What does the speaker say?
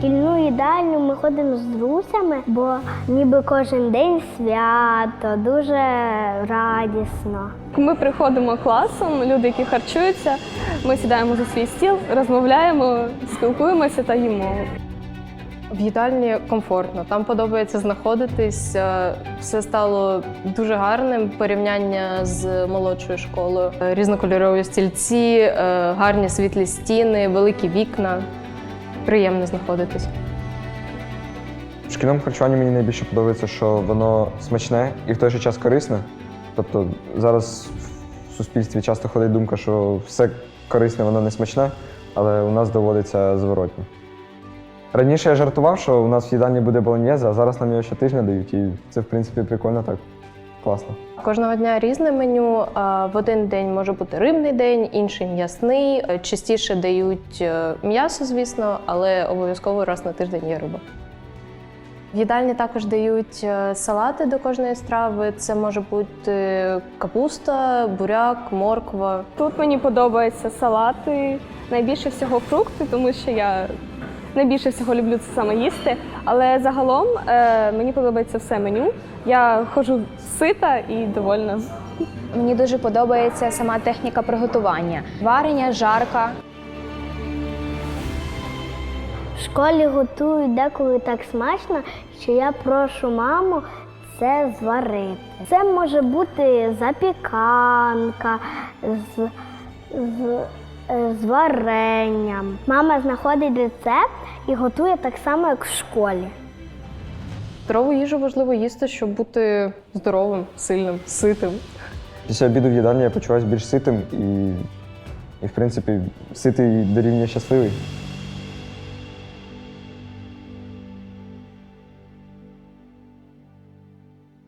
шкільну їдальню ми ходимо з друзями, бо ніби кожен день свято, дуже радісно. Ми приходимо класом, люди, які харчуються, ми сідаємо за свій стіл, розмовляємо, спілкуємося та їмо. В їдальні комфортно, там подобається знаходитись. е, Все стало дуже гарним. Порівняння з молодшою школою. Е, Різнокольорові стільці, е, гарні світлі стіни, великі вікна. Приємно знаходитись. В шкільному харчуванні мені найбільше подобається, що воно смачне і в той же час корисне. Тобто зараз в суспільстві часто ходить думка, що все корисне, воно не смачне, але у нас доводиться зворотні. Раніше я жартував, що у нас в їдальні буде болоньєза, а зараз нам його щотижня дають, і це, в принципі, прикольно так. Класно. Кожного дня різне меню. В один день може бути рибний день, інший м'ясний. Частіше дають е, м'ясо, звісно, але обов'язково раз на тиждень є риба. В їдальні також дають е, салати до кожної страви. Це може бути капуста, буряк, морква. Тут мені подобаються салати, найбільше всього фрукти, тому що я найбільше всього люблю це саме їсти. Але загалом е, мені подобається все меню. Я ходжу сита і довольна. Мені дуже подобається сама техніка приготування. Варення, жарка. В школі готують деколи так смачно, що я прошу маму це зварити. Це може бути запіканка з, з, з варенням. Мама знаходить рецепт і готує так само, як в школі. Здорову їжу важливо їсти, щоб бути здоровим, сильним, ситим. Після обіду в їдальні я почуваюся більш ситим і, і в принципі, ситий дорівнює щасливий.